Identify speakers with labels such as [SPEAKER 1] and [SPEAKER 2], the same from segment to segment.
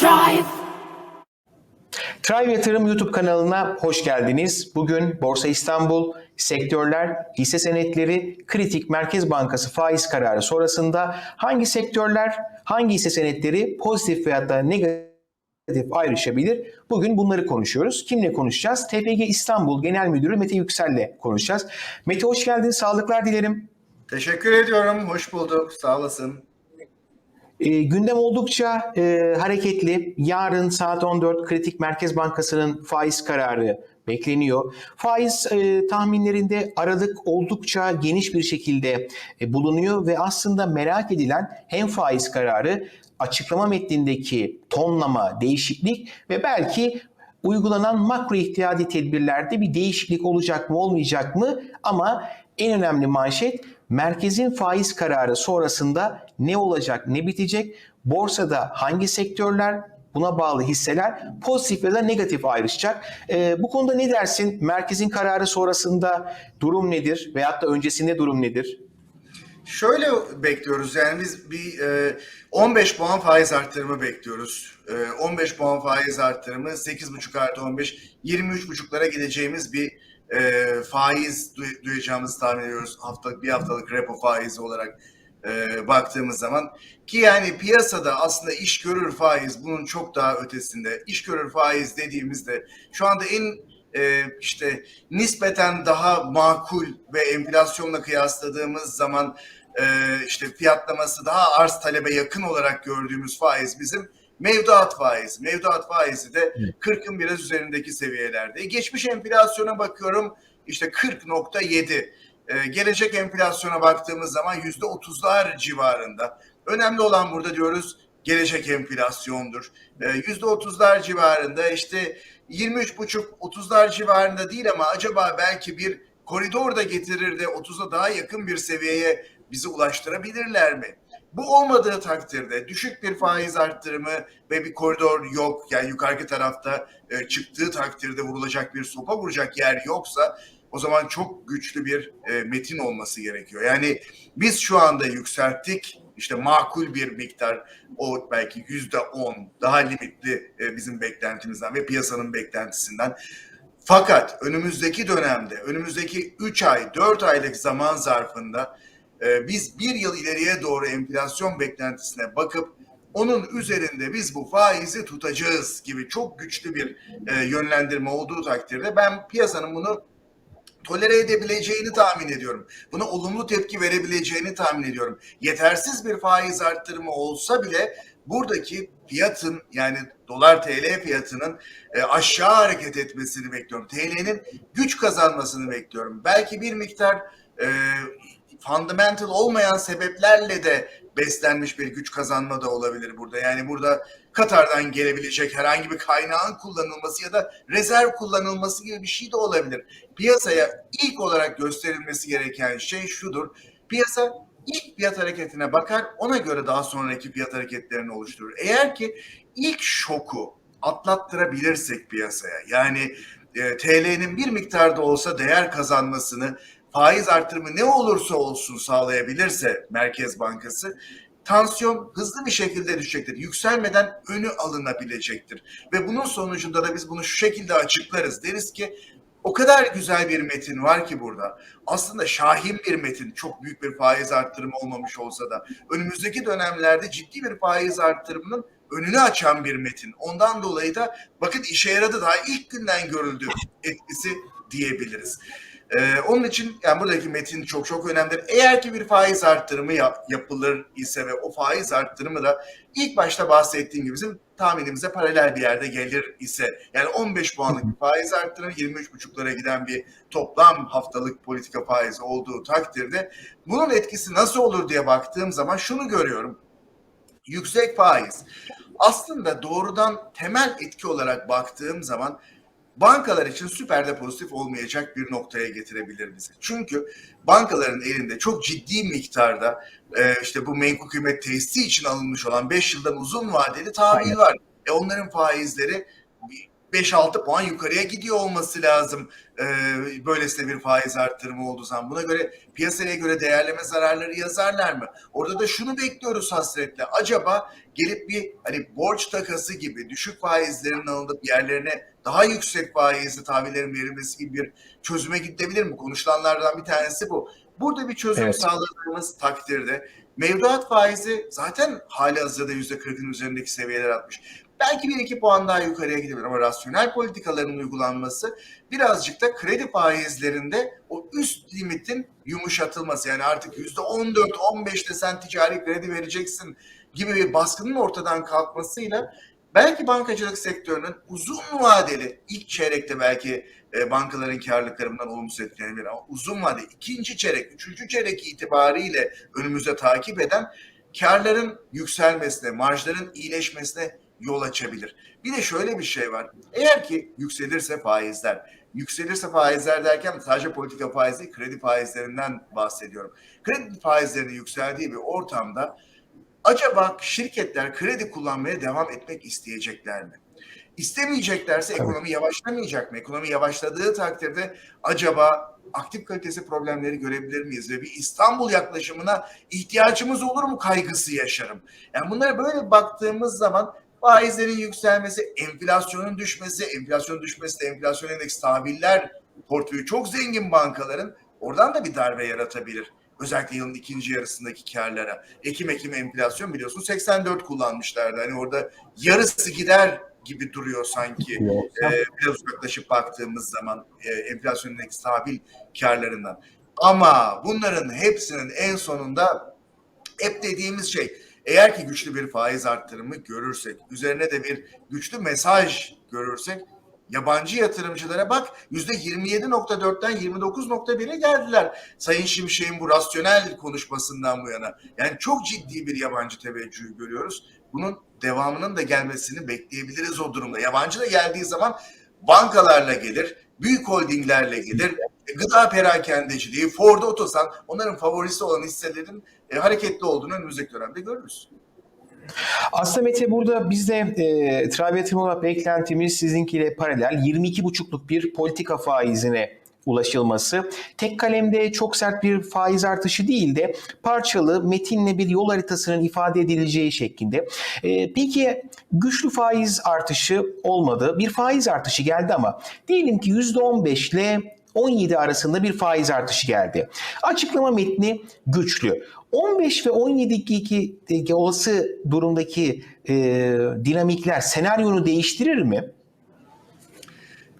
[SPEAKER 1] Drive.
[SPEAKER 2] Tribe Yatırım YouTube kanalına hoş geldiniz. Bugün Borsa İstanbul, sektörler, hisse senetleri, kritik Merkez Bankası faiz kararı sonrasında hangi sektörler, hangi hisse senetleri pozitif veya da negatif ayrışabilir? Bugün bunları konuşuyoruz. Kimle konuşacağız? TPG İstanbul Genel Müdürü Mete Yüksel'le konuşacağız. Mete hoş geldin, sağlıklar dilerim.
[SPEAKER 3] Teşekkür ediyorum. Hoş bulduk. Sağ olasın.
[SPEAKER 2] E, gündem oldukça e, hareketli. Yarın saat 14 kritik Merkez Bankası'nın faiz kararı bekleniyor. Faiz e, tahminlerinde aralık oldukça geniş bir şekilde e, bulunuyor ve aslında merak edilen hem faiz kararı açıklama metnindeki tonlama, değişiklik ve belki uygulanan makro ihtiyadi tedbirlerde bir değişiklik olacak mı olmayacak mı ama en önemli manşet merkezin faiz kararı sonrasında ne olacak ne bitecek borsada hangi sektörler buna bağlı hisseler pozitif ya da negatif ayrışacak. Ee, bu konuda ne dersin? Merkezin kararı sonrasında durum nedir? Veyahut da öncesinde durum nedir?
[SPEAKER 3] Şöyle bekliyoruz yani biz bir e, 15 puan faiz arttırımı bekliyoruz. E, 15 puan faiz arttırımı 8,5 artı 15 23,5'lara gideceğimiz bir e, faiz duy- duyacağımızı tahmin ediyoruz. Haftalık bir haftalık repo faizi olarak e, baktığımız zaman ki yani piyasada aslında iş görür faiz bunun çok daha ötesinde. İş görür faiz dediğimizde şu anda en e, işte nispeten daha makul ve enflasyonla kıyasladığımız zaman e, işte fiyatlaması daha arz talebe yakın olarak gördüğümüz faiz bizim mevduat faizi. Mevduat faizi de 40'ın biraz üzerindeki seviyelerde. Geçmiş enflasyona bakıyorum işte 40.7. E, gelecek enflasyona baktığımız zaman yüzde otuzlar civarında. Önemli olan burada diyoruz gelecek enflasyondur. E, Yüzde otuzlar civarında işte 23,5-30'lar civarında değil ama acaba belki bir koridor da getirir de 30'a daha yakın bir seviyeye bizi ulaştırabilirler mi? Bu olmadığı takdirde düşük bir faiz arttırımı ve bir koridor yok yani yukarı tarafta e, çıktığı takdirde vurulacak bir sopa vuracak yer yoksa o zaman çok güçlü bir e, metin olması gerekiyor. Yani biz şu anda yükselttik işte makul bir miktar o belki yüzde on daha limitli e, bizim beklentimizden ve piyasanın beklentisinden. Fakat önümüzdeki dönemde, önümüzdeki 3 ay, 4 aylık zaman zarfında e, biz bir yıl ileriye doğru enflasyon beklentisine bakıp onun üzerinde biz bu faizi tutacağız gibi çok güçlü bir e, yönlendirme olduğu takdirde ben piyasanın bunu tolere edebileceğini tahmin ediyorum. Buna olumlu tepki verebileceğini tahmin ediyorum. Yetersiz bir faiz arttırımı olsa bile buradaki fiyatın yani dolar TL fiyatının e, aşağı hareket etmesini bekliyorum. TL'nin güç kazanmasını bekliyorum. Belki bir miktar e, fundamental olmayan sebeplerle de beslenmiş bir güç kazanma da olabilir burada. Yani burada Katar'dan gelebilecek herhangi bir kaynağın kullanılması ya da rezerv kullanılması gibi bir şey de olabilir. Piyasaya ilk olarak gösterilmesi gereken şey şudur. Piyasa ilk fiyat hareketine bakar, ona göre daha sonraki fiyat hareketlerini oluşturur. Eğer ki ilk şoku atlattırabilirsek piyasaya, yani e, TL'nin bir miktarda olsa değer kazanmasını faiz artırımı ne olursa olsun sağlayabilirse Merkez Bankası tansiyon hızlı bir şekilde düşecektir. Yükselmeden önü alınabilecektir. Ve bunun sonucunda da biz bunu şu şekilde açıklarız. Deriz ki o kadar güzel bir metin var ki burada. Aslında şahin bir metin. Çok büyük bir faiz arttırımı olmamış olsa da önümüzdeki dönemlerde ciddi bir faiz arttırımının önünü açan bir metin. Ondan dolayı da bakın işe yaradı daha ilk günden görüldü etkisi diyebiliriz. Ee, onun için yani buradaki metin çok çok önemlidir. Eğer ki bir faiz arttırımı yap, yapılır ise ve o faiz arttırımı da ilk başta bahsettiğim gibi bizim tahminimize paralel bir yerde gelir ise yani 15 puanlık bir faiz arttırımı 23,5'lara giden bir toplam haftalık politika faizi olduğu takdirde bunun etkisi nasıl olur diye baktığım zaman şunu görüyorum. Yüksek faiz aslında doğrudan temel etki olarak baktığım zaman bankalar için süper de pozitif olmayacak bir noktaya getirebilir bizi. Çünkü bankaların elinde çok ciddi miktarda e, işte bu menkul kıymet tesisi için alınmış olan 5 yıldan uzun vadeli tahvil var. E onların faizleri 5-6 puan yukarıya gidiyor olması lazım. Ee, böylesine bir faiz arttırımı olduğu zaman. Buna göre piyasaya göre değerleme zararları yazarlar mı? Orada da şunu bekliyoruz hasretle. Acaba gelip bir hani borç takası gibi düşük faizlerin alınıp yerlerine daha yüksek faizli tahvillerin verilmesi gibi bir çözüme gidebilir mi? Konuşulanlardan bir tanesi bu. Burada bir çözüm
[SPEAKER 2] Evet.
[SPEAKER 3] sağladığımız takdirde mevduat faizi zaten hali hazırda %40'ın üzerindeki seviyeler atmış. Belki bir iki puan daha yukarıya gidebilir ama rasyonel politikaların uygulanması birazcık da kredi faizlerinde o üst limitin yumuşatılması. Yani artık %14-15'te sen ticari kredi vereceksin gibi bir baskının ortadan kalkmasıyla belki bankacılık sektörünün uzun vadeli ilk çeyrekte belki e, bankaların karlılıkları bundan olumsuz etkilenebilir ama uzun vade ikinci çeyrek, üçüncü çeyrek itibariyle önümüzde takip eden karların yükselmesine, marjların iyileşmesine yol açabilir. Bir de şöyle bir şey var. Eğer ki yükselirse faizler, yükselirse faizler derken sadece politika faizi değil, kredi faizlerinden bahsediyorum. Kredi faizlerinin yükseldiği bir ortamda acaba şirketler kredi kullanmaya devam etmek isteyecekler mi? İstemeyeceklerse ekonomi yavaşlamayacak mı? Ekonomi yavaşladığı takdirde acaba aktif kalitesi problemleri görebilir miyiz ve bir İstanbul yaklaşımına ihtiyacımız olur mu kaygısı yaşarım. Yani bunlara böyle baktığımız zaman faizlerin yükselmesi, enflasyonun düşmesi, enflasyonun düşmesi de enflasyon endeksi tahviller portföyü çok zengin bankaların oradan da bir darbe yaratabilir. Özellikle yılın ikinci yarısındaki karlara. Ekim Ekim enflasyon biliyorsun 84 kullanmışlardı. Hani orada yarısı gider gibi duruyor sanki. Ee, biraz uzaklaşıp baktığımız zaman e, enflasyon endeksi tahvil karlarından. Ama bunların hepsinin en sonunda hep dediğimiz şey eğer ki güçlü bir faiz arttırımı görürsek, üzerine de bir güçlü mesaj görürsek yabancı yatırımcılara bak %27.4'ten 29.1'e geldiler. Sayın Şimşek'in bu rasyonel konuşmasından bu yana. Yani çok ciddi bir yabancı teveccühü görüyoruz. Bunun devamının da gelmesini bekleyebiliriz o durumda. Yabancı da geldiği zaman bankalarla gelir, büyük holdinglerle gelir, gıda perakendeciliği, Ford Otosan onların favorisi olan hisselerin e, hareketli olduğunu önümüzdeki dönemde görürüz.
[SPEAKER 2] Aslında Mete burada biz de e, Trav yatırım olarak beklentimiz sizinkiyle paralel 22,5'luk bir politika faizine ulaşılması. Tek kalemde çok sert bir faiz artışı değil de parçalı metinle bir yol haritasının ifade edileceği şeklinde. E, peki güçlü faiz artışı olmadı. Bir faiz artışı geldi ama diyelim ki %15 ile 17 arasında bir faiz artışı geldi. Açıklama metni güçlü. 15 ve 17'deki olası durumdaki e, dinamikler senaryonu değiştirir mi?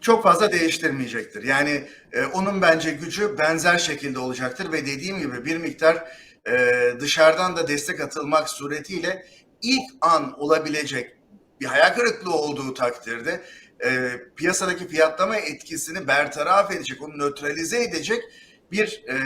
[SPEAKER 3] Çok fazla değiştirmeyecektir. Yani e, onun bence gücü benzer şekilde olacaktır ve dediğim gibi bir miktar e, dışarıdan da destek atılmak suretiyle ilk an olabilecek bir hayal kırıklığı olduğu takdirde e, piyasadaki fiyatlama etkisini bertaraf edecek, onu nötralize edecek bir e,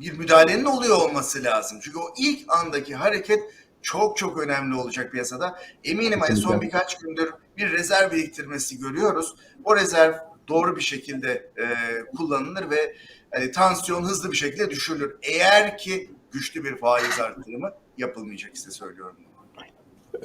[SPEAKER 3] bir müdahalenin oluyor olması lazım. Çünkü o ilk andaki hareket çok çok önemli olacak piyasada. Eminim hani son birkaç gündür bir rezerv biriktirmesi görüyoruz. O rezerv doğru bir şekilde e, kullanılır ve hani, tansiyon hızlı bir şekilde düşürülür. Eğer ki güçlü bir faiz artırımı yapılmayacak ise söylüyorum.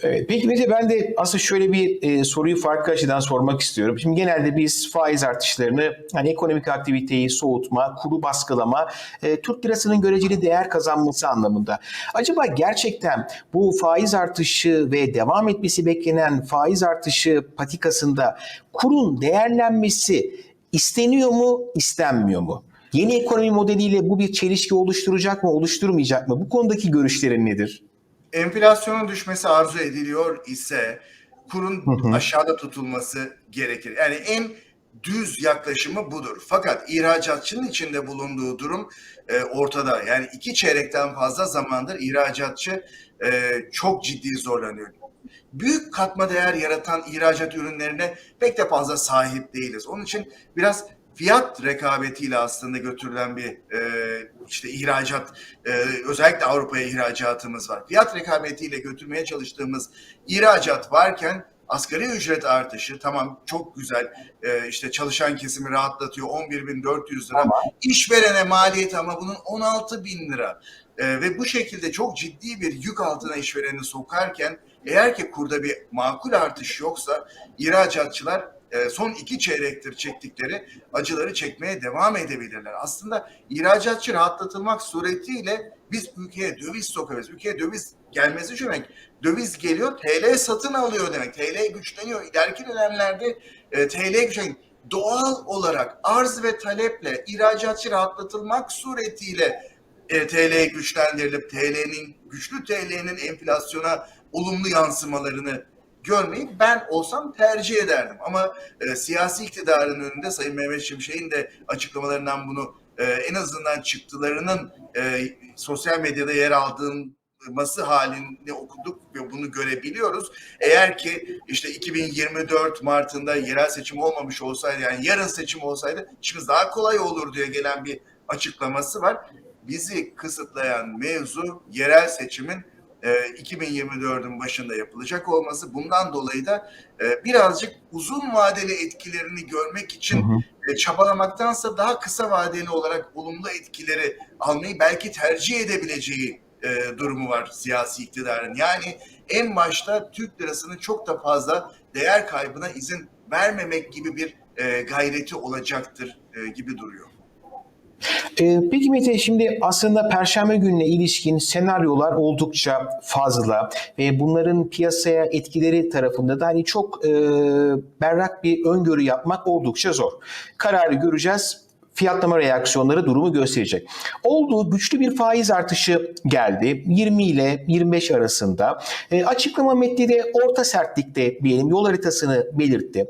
[SPEAKER 2] Evet, peki Mete ben de aslında şöyle bir e, soruyu farklı açıdan sormak istiyorum. Şimdi genelde biz faiz artışlarını hani ekonomik aktiviteyi soğutma, kuru baskılama, e, Türk lirasının göreceli değer kazanması anlamında. Acaba gerçekten bu faiz artışı ve devam etmesi beklenen faiz artışı patikasında kurun değerlenmesi isteniyor mu, istenmiyor mu? Yeni ekonomi modeliyle bu bir çelişki oluşturacak mı, oluşturmayacak mı? Bu konudaki görüşlerin nedir?
[SPEAKER 3] Enflasyonun düşmesi arzu ediliyor ise kurun aşağıda tutulması gerekir. Yani en düz yaklaşımı budur. Fakat ihracatçının içinde bulunduğu durum e, ortada. Yani iki çeyrekten fazla zamandır ihracatçı e, çok ciddi zorlanıyor. Büyük katma değer yaratan ihracat ürünlerine pek de fazla sahip değiliz. Onun için biraz fiyat rekabetiyle aslında götürülen bir e, işte ihracat e, özellikle Avrupa'ya ihracatımız var. Fiyat rekabetiyle götürmeye çalıştığımız ihracat varken asgari ücret artışı tamam çok güzel e, işte çalışan kesimi rahatlatıyor 11.400 lira. İşverene maliyet ama bunun 16.000 lira. E, ve bu şekilde çok ciddi bir yük altına işvereni sokarken eğer ki kurda bir makul artış yoksa ihracatçılar son iki çeyrektir çektikleri acıları çekmeye devam edebilirler. Aslında ihracatçı rahatlatılmak suretiyle biz ülkeye döviz sokarız. Ülkeye döviz gelmesi şu demek. Döviz geliyor, TL satın alıyor demek. TL güçleniyor. İleriki dönemlerde e, TL güçleniyor. Doğal olarak arz ve taleple ihracatçı rahatlatılmak suretiyle e, TL güçlendirilip TL'nin güçlü TL'nin enflasyona olumlu yansımalarını görmeyi ben olsam tercih ederdim. Ama e, siyasi iktidarın önünde Sayın Mehmet Şimşek'in de açıklamalarından bunu e, en azından çıktılarının e, sosyal medyada yer aldırması halini okuduk ve bunu görebiliyoruz. Eğer ki işte 2024 Mart'ında yerel seçim olmamış olsaydı yani yarın seçim olsaydı işimiz daha kolay olur diye gelen bir açıklaması var. Bizi kısıtlayan mevzu yerel seçimin 2024'ün başında yapılacak olması. Bundan dolayı da e, birazcık uzun vadeli etkilerini görmek için
[SPEAKER 2] Hı hı.
[SPEAKER 3] e, çabalamaktansa daha kısa vadeli olarak olumlu etkileri almayı belki tercih edebileceği e, durumu var siyasi iktidarın. Yani en başta Türk lirasının çok da fazla değer kaybına izin vermemek gibi bir e, gayreti olacaktır e, gibi duruyor.
[SPEAKER 2] Ee, peki Mete şimdi aslında Perşembe gününe ilişkin senaryolar oldukça fazla ve bunların piyasaya etkileri tarafında da hani çok e, berrak bir öngörü yapmak oldukça zor. Kararı göreceğiz. Fiyatlama reaksiyonları durumu gösterecek. Olduğu güçlü bir faiz artışı geldi. 20 ile 25 arasında. E, açıklama metni de orta sertlikte diyelim yol haritasını belirtti.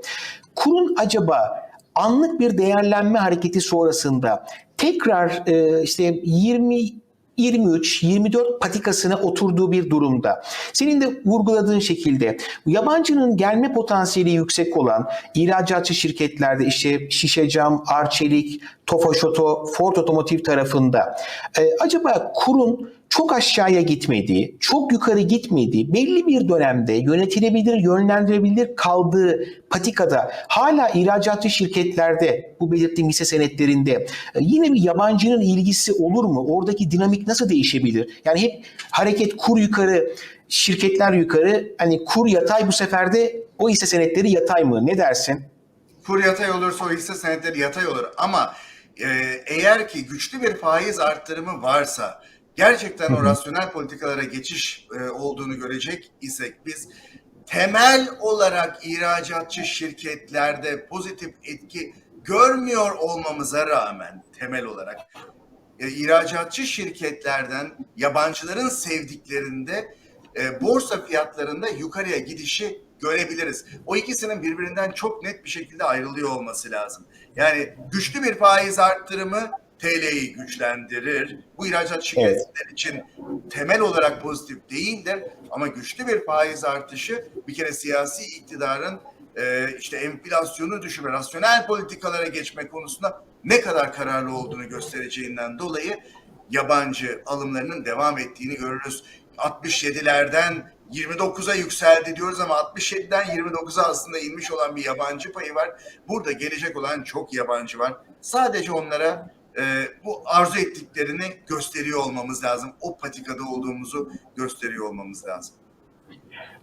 [SPEAKER 2] Kurun acaba anlık bir değerlenme hareketi sonrasında tekrar e, işte 20 23-24 patikasına oturduğu bir durumda. Senin de vurguladığın şekilde yabancının gelme potansiyeli yüksek olan ihracatçı şirketlerde işte Şişecam, Arçelik, Tofaş Oto, Ford Otomotiv tarafında e, acaba kurun çok aşağıya gitmediği, çok yukarı gitmediği, belli bir dönemde yönetilebilir, yönlendirebilir kaldığı patikada hala ihracatçı şirketlerde bu belirttiğim hisse senetlerinde e, yine bir yabancının ilgisi olur mu? Oradaki dinamik nasıl değişebilir? Yani hep hareket kur yukarı, şirketler yukarı, hani kur yatay bu sefer de o hisse senetleri yatay mı? Ne dersin?
[SPEAKER 3] Kur yatay olursa o hisse senetleri yatay olur ama e, eğer ki güçlü bir faiz arttırımı varsa gerçekten o rasyonel politikalara geçiş e, olduğunu görecek isek biz temel olarak ihracatçı şirketlerde pozitif etki görmüyor olmamıza rağmen temel olarak e, ihracatçı şirketlerden yabancıların sevdiklerinde e, borsa fiyatlarında yukarıya gidişi görebiliriz. O ikisinin birbirinden çok net bir şekilde ayrılıyor olması lazım. Yani güçlü bir faiz arttırımı TL'yi güçlendirir. Bu ihracat şirketler için temel olarak pozitif değildir. Ama güçlü bir faiz artışı bir kere siyasi iktidarın e, işte enflasyonu düşürme, rasyonel politikalara geçme konusunda ne kadar kararlı olduğunu göstereceğinden dolayı yabancı alımlarının devam ettiğini görürüz. 67'lerden 29'a yükseldi diyoruz ama 67'den 29'a aslında inmiş olan bir yabancı payı var. Burada gelecek olan çok yabancı var. Sadece onlara e, bu arzu ettiklerini gösteriyor olmamız lazım. O patikada olduğumuzu gösteriyor olmamız lazım.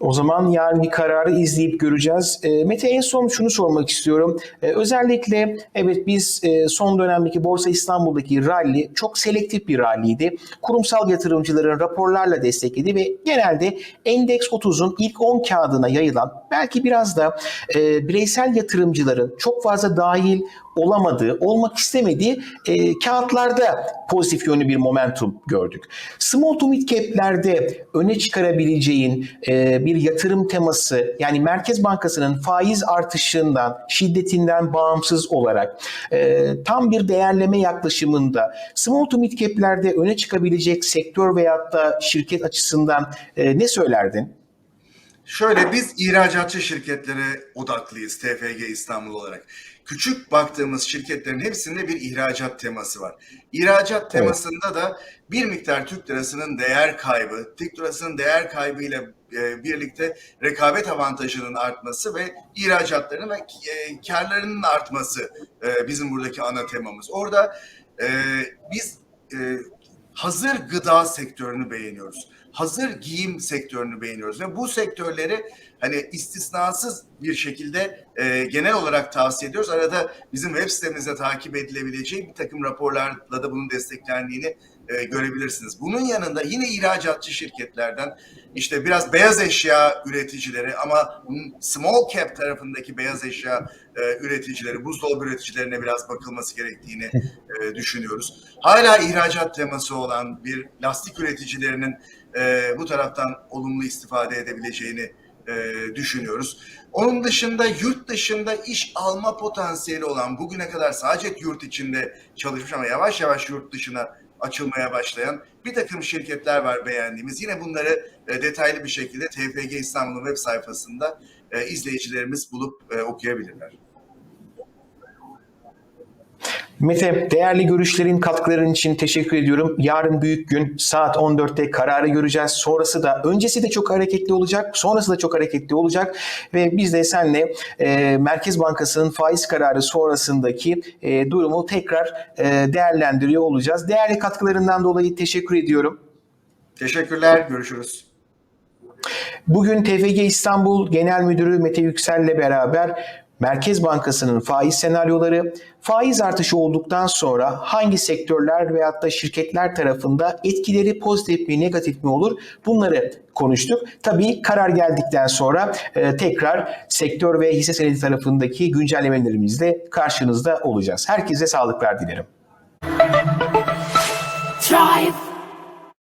[SPEAKER 2] O zaman yarın bir kararı izleyip göreceğiz. E, Mete en son şunu sormak istiyorum. E, özellikle evet biz e, son dönemdeki Borsa İstanbul'daki rally çok selektif bir ralliydi. Kurumsal yatırımcıların raporlarla destekledi ve genelde Endeks 30'un ilk 10 kağıdına yayılan belki biraz da e, bireysel yatırımcıların çok fazla dahil olamadığı, olmak istemediği e, kağıtlarda pozitif yönlü bir momentum gördük. Small to mid cap'lerde öne çıkarabileceğin e, bir yatırım teması yani Merkez Bankası'nın faiz artışından, şiddetinden bağımsız olarak e, tam bir değerleme yaklaşımında small to mid cap'lerde öne çıkabilecek sektör veyahut da şirket açısından e, ne söylerdin?
[SPEAKER 3] Şöyle biz ihracatçı şirketlere odaklıyız TFG İstanbul olarak. Küçük baktığımız şirketlerin hepsinde bir ihracat teması var. İhracat temasında da bir miktar Türk lirasının değer kaybı, Türk lirasının değer kaybıyla e, birlikte rekabet avantajının artması ve ihracatlarının ve e, karlarının artması e, bizim buradaki ana temamız. Orada e, biz hazır gıda sektörünü beğeniyoruz. Hazır giyim sektörünü beğeniyoruz ve bu sektörleri hani istisnasız bir şekilde e, genel olarak tavsiye ediyoruz. Arada bizim web sitemizde takip edilebileceği bir takım raporlarla da bunun desteklendiğini e, görebilirsiniz. Bunun yanında yine ihracatçı şirketlerden işte biraz beyaz eşya üreticileri ama small cap tarafındaki beyaz eşya e, üreticileri, buzdolabı üreticilerine biraz bakılması gerektiğini e, düşünüyoruz. Hala ihracat teması olan bir lastik üreticilerinin e, bu taraftan olumlu istifade edebileceğini e, düşünüyoruz. Onun dışında yurt dışında iş alma potansiyeli olan bugüne kadar sadece yurt içinde çalışmış ama yavaş yavaş yurt dışına açılmaya başlayan bir takım şirketler var beğendiğimiz. Yine bunları e, detaylı bir şekilde TFG İstanbul'un web sayfasında e, izleyicilerimiz bulup e, okuyabilirler.
[SPEAKER 2] Mete, değerli görüşlerin, katkıların için teşekkür ediyorum. Yarın büyük gün saat 14'te kararı göreceğiz. Sonrası da, öncesi de çok hareketli olacak, sonrası da çok hareketli olacak. Ve biz de seninle e, Merkez Bankası'nın faiz kararı sonrasındaki e, durumu tekrar e, değerlendiriyor olacağız. Değerli katkılarından dolayı teşekkür ediyorum.
[SPEAKER 3] Teşekkürler, görüşürüz.
[SPEAKER 2] Bugün TFG İstanbul Genel Müdürü Mete Yüksel'le beraber Merkez Bankası'nın faiz senaryoları, faiz artışı olduktan sonra hangi sektörler veyahut da şirketler tarafında etkileri pozitif mi negatif mi olur bunları konuştuk. Tabii karar geldikten sonra e, tekrar sektör ve hisse senedi tarafındaki güncellemelerimizle karşınızda olacağız. Herkese sağlıklar dilerim.
[SPEAKER 1] Drive.